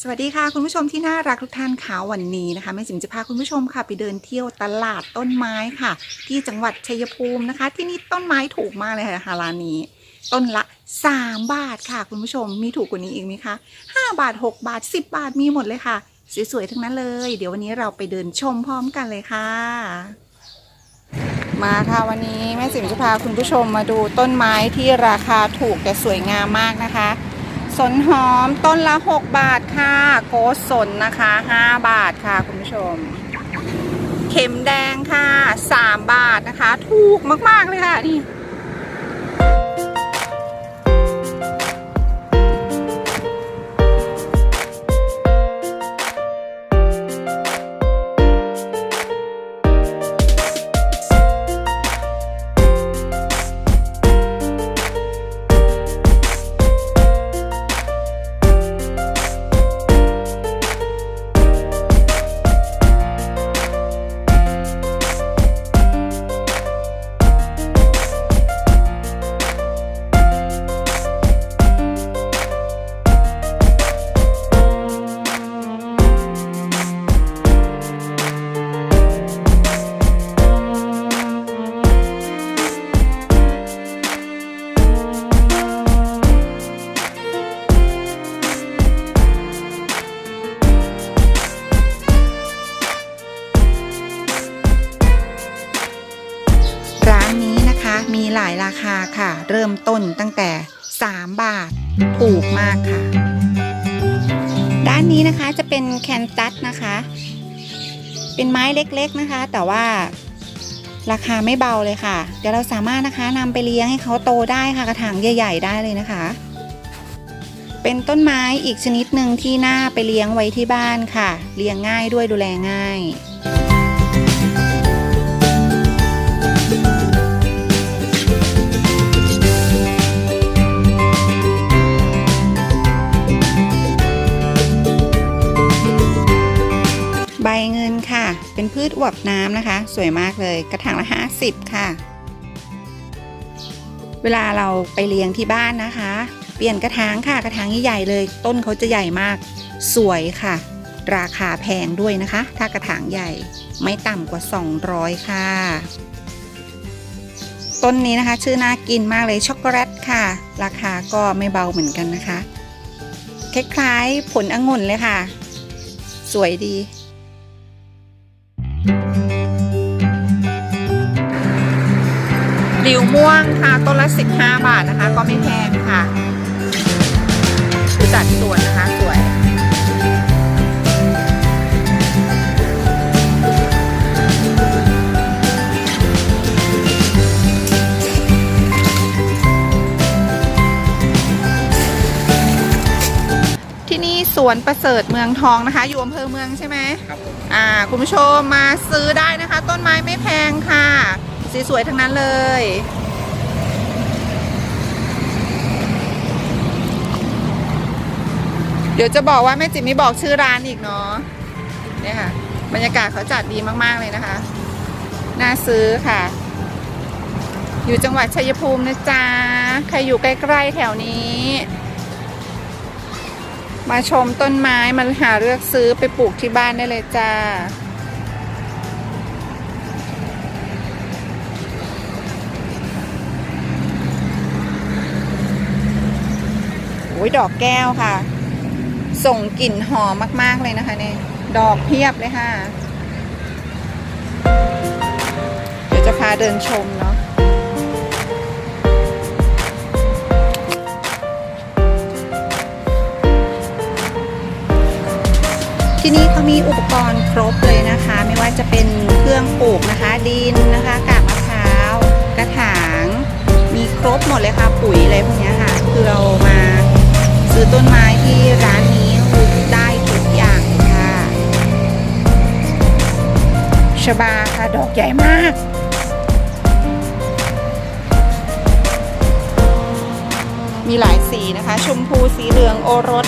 สวัสดีค่ะ คุณผู้ชมที่น่ารักทุกท่านค่ะวันนี้นะคะแม่จิมจะพาคุณผู้ชมค่ะ ไปเดินเที่ยวตลาดต้นไม้ค่ะ ที่จังหวัดชัยภูมินะคะ ที่นี่ต้นไม้ถูกมากเลยค่ะร้านนี้ ต้นละ 3 บาทค่ะ คุณผู้ชมมีถูกกว่านี้อีกไหมคะ 5 บาท 6 บาท 10 บาทมีหมดเลยค่ะ สวยๆทั้งนั้นเลย เดี๋ยววันนี้เราไปเดินชมพร้อมกันเลยค่ะ มาค่ะวันนี้แม่จิ๋มจะพาคุณผู้ชมมาดูต้นไม้ที่ราคาถูกแต่สวยงามมากนะคะ สนหอมต้นละ 6 บาทค่ะ โกสนนะคะ 5 บาทค่ะคุณผู้ชม เข็มแดงค่ะ 3 บาทนะคะ ถูกมาก ๆ เลยค่ะนี่ ราคาค่ะ เริ่มต้นตั้งแต่ 3 บาท ถูกมากค่ะ ด้านนี้นะคะจะเป็นแคนตัสนะคะ เป็นไม้เล็กๆนะคะ แต่ว่าราคาไม่เบาเลยค่ะ เดี๋ยวเราสามารถนะคะนำไปเลี้ยงให้เขาโตได้ค่ะกระถางใหญ่ ๆ ได้เลยนะคะ เป็นต้นไม้อีกชนิดหนึ่งที่น่าไปเลี้ยงไว้ที่บ้านค่ะ เลี้ยงง่ายด้วยดูแลง่าย วบน้ำนะคะ สวยมากเลยกระถางละ 50 ค่ะ เวลาเราไปเลี้ยงที่บ้านนะคะ เปลี่ยนกระถางค่ะกระถางใหญ่เลย ต้นเขาจะใหญ่มาก สวยค่ะ ราคาแพงด้วยนะคะ ถ้ากระถางใหญ่ไม่ต่ำกว่า 200 ค่ะ ต้นนี้นะคะ ชื่อน่ากินมากเลยช็อกโกแลตค่ะ ราคาก็ไม่เบาเหมือนกันนะคะคล้ายๆผลองุ่นเลยค่ะ สวยดี หลิวม่วงค่ะต้นละ 15 บาทนะคะ ก็ไม่แพงค่ะคือจัดสวนนะคะ สวยที่นี่สวนประเสริฐเมืองทองนะคะ อยู่อำเภอเมืองใช่ไหมครับผมอ่า คุณผู้ชมมาซื้อได้นะคะ ต้นไม้ไม่แพงค่ะ สวยๆทั้งนั้นเลย เดี๋ยวจะบอกว่าแม่จิ๋มไม่บอกชื่อร้านอีกเนาะเนี่ยค่ะ บรรยากาศเขาจัดดีมากๆเลยนะคะ น่าซื้อค่ะ อยู่จังหวัดชัยภูมินะจ๊ะ ใครอยู่ใกล้ๆแถวนี้ มาชมต้นไม้มาหาเลือกซื้อไปปลูกที่บ้านได้เลยจ้า ยดอกแก้วค่ะ ส่งกลิ่นหอมมาก ๆ เลยนะคะเนี่ยดอกเพียบเลยค่ะ เดี๋ยวจะพาเดินชมเนาะที่นี่เขามีอุปกรณ์ครบเลยนะคะ ไม่ว่าจะเป็นเครื่องปลูกนะคะ ดินนะคะกากมะพร้าว กระถาง มีครบหมดเลยค่ะ ปุ๋ยอะไรพวกนี้ค่ะ คือเรามา ซื้อต้นไม้ที่ร้านนี้คือได้ทุกอย่างเลยค่ะชบาค่ะดอกใหญ่มาก มีหลายสีนะคะ ชมพูสีเหลืองโอรส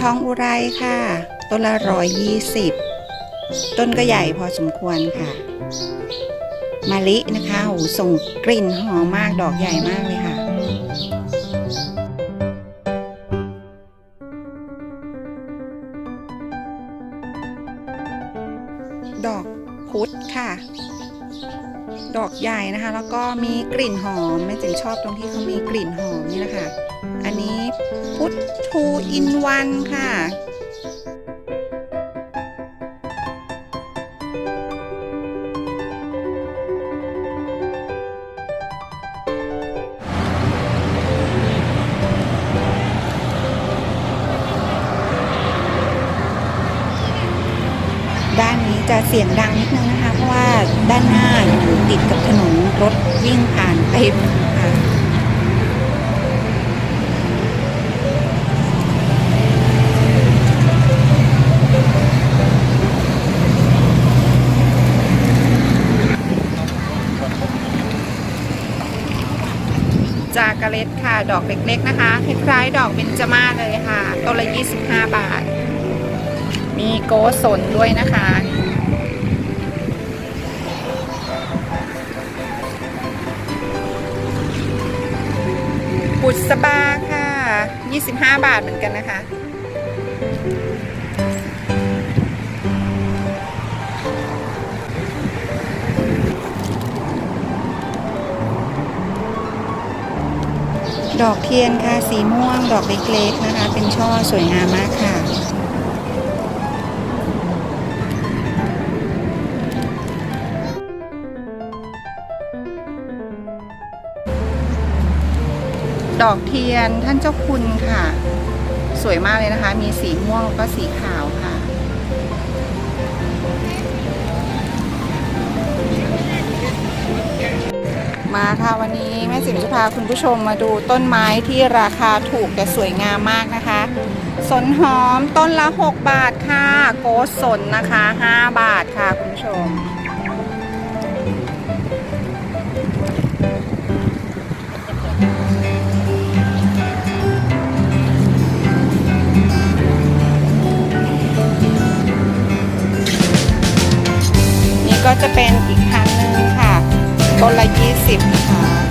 ทองอุไรค่ะ ต้นละร้อยยี่สิบต้นก็ใหญ่พอสมควรค่ะมะลินะคะโอ้โหส่งกลิ่นหอมมากดอกใหญ่มากเลยค่ะ ดอกพุธค่ะ ดอกใหญ่นะคะ แล้วก็มีกลิ่นหอมแม่จิ๋มชอบตรงที่เขามีกลิ่นหอมนี่แหละค่ะ อันนี้พุ ทูอินวันค่ะ ด้านนี้จะเสียงดังนิดนึงนะคะ เพราะว่าด้านหน้าอยู่ติดกับถนนรถวิ่งผ่านไปค่ ดค่ะดอกเล็กๆนะคะคล้ายๆดอกเบญจมาศเลยค่ะต้นละ 25 บาท มีโกสนด้วยนะคะบุษบาค่ะ 25 บาทเหมือนกันนะคะ ดอกเทียนค่ะ สีม่วง ดอกเล็กๆนะคะ เป็นช่อสวยงามมากค่ะ ดอกเทียนท่านเจ้าคุณค่ะ สวยมากเลยนะคะ มีสีม่วงแล้วก็สีขาวค่ะ มาค่ะวันนี้แม่จิ๋มจะพาคุณผู้ชมมาดูต้นไม้ที่ราคาถูกแต่สวยงามมากนะคะ สนหอมต้นละ 6 บาทค่ะ โกสนนะคะ 5 บาทค่ะคุณผู้ชม นี่ก็จะเป็นอีก ต้นละ 20นะคะ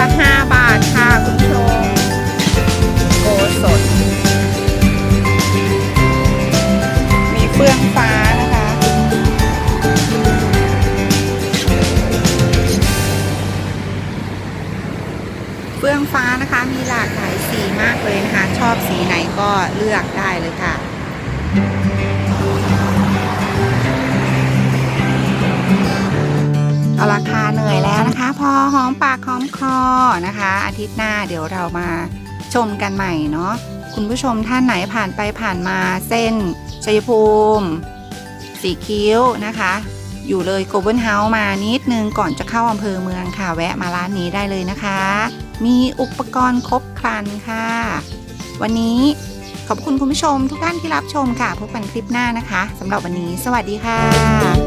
ละ 5 บาทค่ะคุณผู้ชมโกสด มีเฟื่องฟ้านะคะ เฟื่องฟ้านะคะมีหลากหลายสีมากเลยนะคะ ชอบสีไหนก็เลือกได้เลยค่ะ ปากหอมคอนะคะ อาทิตย์หน้าเดี๋ยวเรามาชมกันใหม่เนาะคุณผู้ชมท่านไหนผ่านไปผ่านมาเส้นชัยภูมิ สีคิ้วนะคะ อยู่เลยโกลเด้นเฮาส์มานิดนึงก่อนจะเข้าอำเภอเมืองค่ะ แวะมาร้านนี้ได้เลยนะคะ มีอุปกรณ์ครบครันค่ะ วันนี้ขอบคุณคุณผู้ชมทุกท่านที่รับชมค่ะ พบกันคลิปหน้านะคะสำหรับวันนี้ สวัสดีค่ะ